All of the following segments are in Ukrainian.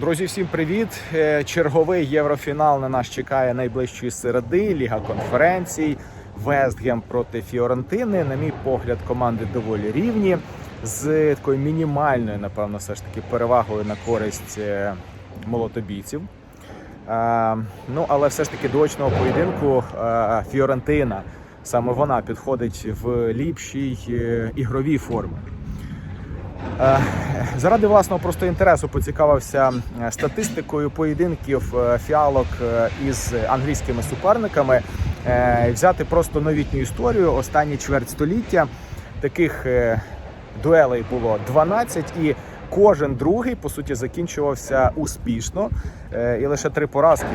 Друзі, всім привіт! Е, Черговий єврофінал на нас чекає найближчої середи. Ліга конференцій. Вестгем проти Фіорентини. На мій погляд, команди доволі рівні з такою мінімальною, напевно, все ж таки перевагою на користь е, молотобійців. Е, Ну, але все ж таки до очного поєдинку Фіорентина саме вона підходить в ліпшій ігровій формі. Е, Заради власного просто інтересу поцікавився е, статистикою поєдинків е, фіалок із англійськими суперниками. Взяти просто новітню історію останні чверть століття. Таких дуелей було 12 і кожен другий по суті закінчувався успішно і лише три поразки.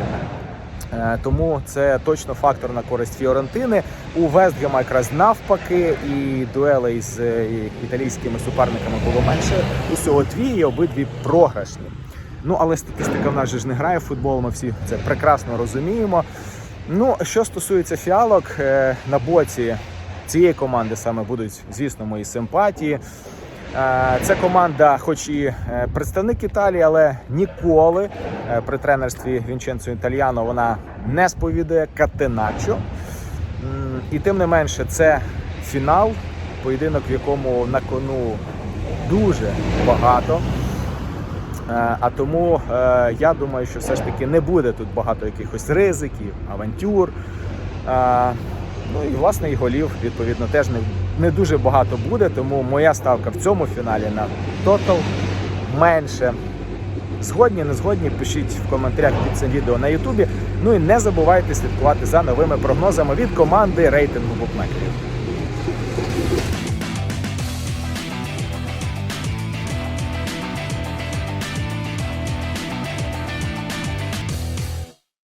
Е, Тому це точно фактор на користь Фіорентини. У Вестгема якраз навпаки, і дуелей з е, італійськими суперниками було менше. Усього дві і обидві програшні. Ну але статистика в нас же ж не грає в футбол. Ми всі це прекрасно розуміємо. Ну, що стосується фіалок, е, на боці цієї команди саме будуть, звісно, мої симпатії. Це команда, хоч і е, представник Італії, але ніколи е, при тренерстві Вінченцо Італіано вона не сповідує Катеначо. І тим не менше, це фінал, поєдинок, в якому на кону дуже багато. Е, А тому я думаю, що все ж таки не буде тут багато якихось ризиків, авантюр. Ну і власне і голів, відповідно, теж не, не дуже багато буде. Тому моя ставка в цьому фіналі на тотал менше. Згодні, не згодні, пишіть в коментарях під цим відео на Ютубі. Ну і не забувайте слідкувати за новими прогнозами від команди рейтингу букмекерів.